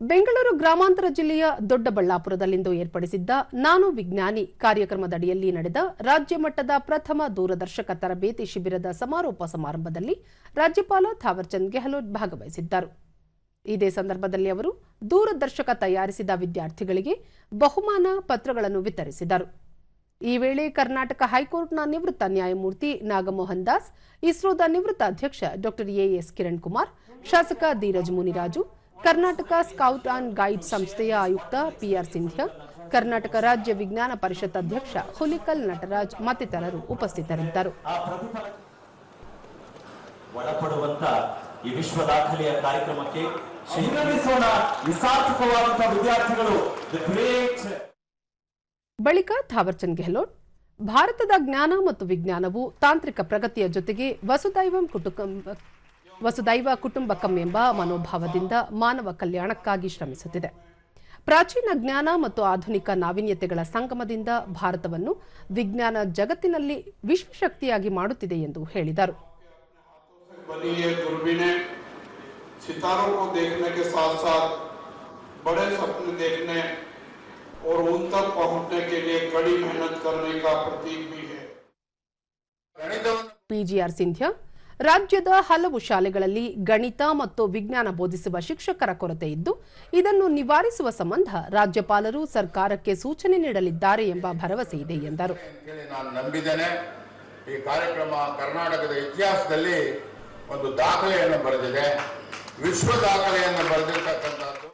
ಬೆಂಗಳೂರು ಗ್ರಾಮಾಂತರ ಜಿಲ್ಲೆಯ ದೊಡ್ಡಬಳ್ಳಾಪುರದಲ್ಲಿಂದು ಏರ್ಪಡಿಸಿದ್ದ ನಾನು ವಿಜ್ಞಾನಿ ಕಾರ್ಯಕ್ರಮದಡಿಯಲ್ಲಿ ನಡೆದ ರಾಜ್ಯ ಮಟ್ಟದ ಪ್ರಥಮ ದೂರದರ್ಶಕ ತರಬೇತಿ ಶಿಬಿರದ ಸಮಾರೋಪ ಸಮಾರಂಭದಲ್ಲಿ ರಾಜ್ಯಪಾಲ ಥಾವರ್ಚಂದ್ ಗೆಹ್ಲೋಟ್ ಭಾಗವಹಿಸಿದ್ದರು. ಇದೇ ಸಂದರ್ಭದಲ್ಲಿ ಅವರು ದೂರದರ್ಶಕ ತಯಾರಿಸಿದ ವಿದ್ಯಾರ್ಥಿಗಳಿಗೆ ಬಹುಮಾನ ಪತ್ರಗಳನ್ನು ವಿತರಿಸಿದರು. ಈ ವೇಳೆ ಕರ್ನಾಟಕ ಹೈಕೋರ್ಟ್ನ ನಿವೃತ್ತ ನ್ಯಾಯಮೂರ್ತಿ ನಾಗಮೋಹನ್ ದಾಸ್, ಇಸ್ರೋದ ನಿವೃತ್ತ ಅಧ್ಯಕ್ಷ ಡಾ ಎಎಸ್ ಕಿರಣ್ ಕುಮಾರ್ ಶಾಸಕ Dheeraj Muniraju Karnataka scout and guide ಸಂಸ್ಥೆಯ ಆಯುಕ್ತ ಪಿಆರ್ ಸಿಂಧ್ಯಾ ಕರ್ನಾಟಕ ರಾಜ್ಯ ವಿಜ್ಞಾನ ಪರಿಷತ್ ಅಧ್ಯಕ್ಷ ಹುಲಿಕಲ್ ನಟರಾಜ್ ಮತ್ತಿತರರು ಉಪಸ್ಥಿತರಿದ್ದರು. ಆ ಒಳಪಡುವಂತ ಈ ವಿಶ್ವ ದಾಖಲೆಯ ಕಾರ್ಯಕ್ರಮಕ್ಕೆ ಅಭಿನಂದಿಸೋಣ ನಿಸಾರ್ಥಕವಾದಂತಹ ವಿದ್ಯಾರ್ಥಿಗಳು. ದ ಗ್ರೇಟ್ ಬಳಿಕ ಥಾವರ್ಚಂದ್ ಗೆಹ್ಲೋಟ್ ಭಾರತದ ಜ್ಞಾನ ಮತ್ತು ವಿಜ್ಞಾನವು ತಾಂತ್ರಿಕ ಪ್ರಗತಿಯ ಜೊತೆಗೆ ವಸುದೈವಂ ಕುಟುಂಬ ವಸುದೈವ ಕುಟುಂಬಕಂ ಎಂಬ ಮನೋಭಾವದಿಂದ ಮಾನವ ಕಲ್ಯಾಣಕ್ಕಾಗಿ ಶ್ರಮಿಸುತ್ತಿದೆ. ಪ್ರಾಚೀನ ಜ್ಞಾನ ಮತ್ತು ಆಧುನಿಕ ನಾವೀನ್ಯತೆಗಳ ಸಂಗಮದಿಂದ ಭಾರತವನ್ನು ವಿಜ್ಞಾನ ಜಗತ್ತಿನಲ್ಲಿ ವಿಶ್ವಶಕ್ತಿಯಾಗಿ ಮಾಡುತ್ತಿದೆ ಎಂದು ಹೇಳಿದರು. ಪಿಜಿಆರ್ ಸಿಂಧ್ಯಾ ರಾಜ್ಯದ ಹಲವು ಶಾಲೆಗಳಲ್ಲಿ ಗಣಿತ ಮತ್ತು ವಿಜ್ಞಾನ ಬೋಧಿಸುವ ಶಿಕ್ಷಕರ ಕೊರತೆ ಇದ್ದು ಇದನ್ನು ನಿವಾರಿಸುವ ಸಂಬಂಧ ರಾಜ್ಯಪಾಲರು ಸರ್ಕಾರಕ್ಕೆ ಸೂಚನೆ ನೀಡಲಿದ್ದಾರೆ ಎಂಬ ಭರವಸೆ ಇದೆ ಎಂದರು. ಈ ಕಾರ್ಯಕ್ರಮ ಕರ್ನಾಟಕದ ಇತಿಹಾಸದಲ್ಲಿ ಒಂದು ದಾಖಲೆಯನ್ನು ಬರೆದಿದೆ. ವಿಶ್ವ ದಾಖಲೆಯನ್ನು ಬರೆದಿರ್ತಕ್ಕಂಥದ್ದು.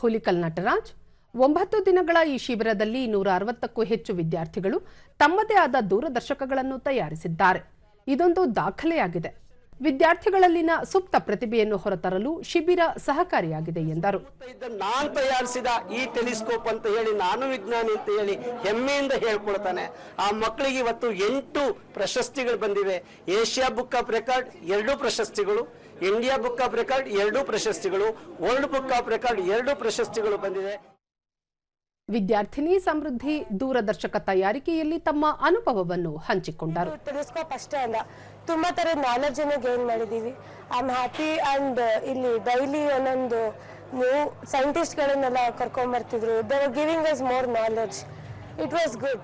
ಹುಲಿಕಲ್ ನಟರಾಜ್ ಒಂಬತ್ತು ದಿನಗಳ ಈ ಶಿಬಿರದಲ್ಲಿ ನೂರ ಅರವತ್ತಕ್ಕೂ ಹೆಚ್ಚು ವಿದ್ಯಾರ್ಥಿಗಳು ತಮ್ಮದೇ ಆದ ದೂರದರ್ಶಕಗಳನ್ನು ತಯಾರಿಸಿದ್ದಾರೆ. ಇದೊಂದು ದಾಖಲೆಯಾಗಿದೆ. ವಿದ್ಯಾರ್ಥಿಗಳಲ್ಲಿನ ಸುಪ್ತ ಪ್ರತಿಭೆಯನ್ನು ಹೊರತರಲು ಶಿಬಿರ ಸಹಕಾರಿಯಾಗಿದೆ ಎಂದರು. ನಾನು ತಯಾರಿಸಿದ ಈ ಟೆಲಿಸ್ಕೋಪ್ ಅಂತ ಹೇಳಿ, ನಾನು ವಿಜ್ಞಾನಿ ಅಂತ ಹೇಳಿ ಹೆಮ್ಮೆಯಿಂದ ಹೇಳ್ಕೊಳ್ತಾನೆ. ಆ ಮಕ್ಕಳಿಗೆ ಇವತ್ತು ಎಂಟು ಪ್ರಶಸ್ತಿಗಳು ಬಂದಿವೆ. ಏಷ್ಯಾ ಬುಕ್ ಆಫ್ ರೆಕಾರ್ಡ್ ಎರಡು ಪ್ರಶಸ್ತಿಗಳು, ಇಂಡಿಯಾ ಬುಕ್ ಆಫ್ ರೆಕಾರ್ಡ್ ಎರಡು ಪ್ರಶಸ್ತಿಗಳು, ವರ್ಲ್ಡ್ ಬುಕ್ ಆಫ್ ರೆಕಾರ್ಡ್ ಎರಡು ಪ್ರಶಸ್ತಿಗಳು ಬಂದಿದೆ. ವಿದ್ಯಾರ್ಥಿನಿ ಸಮೃದ್ಧಿ ದೂರದರ್ಶಕ ತಯಾರಿಕೆಯಲ್ಲಿ ತಮ್ಮ ಅನುಭವವನ್ನು ಹಂಚಿಕೊಂಡರು. ಟೆಲಿಸ್ಕೋಪ್ ಅಷ್ಟೇ ಅಲ್ಲ, ತುಂಬಾ ತರ ನಾಲೆಡ್ಜ್ ಅನ್ನು ಗೇನ್ ಮಾಡಿದೀವಿ. ಐ ಆಮ್ ಹ್ಯಾಪಿ ಅಂಡ್ ಇಲ್ಲಿ ಡೈಲಿ ಒಂದೊಂದು ನ್ಯೂ ಸೈಂಟಿಸ್ಟ್ ಗಳನ್ನೆಲ್ಲ ಕರ್ಕೊಂಡ್ ಬರ್ತಿದ್ರು. Giving us more knowledge it was good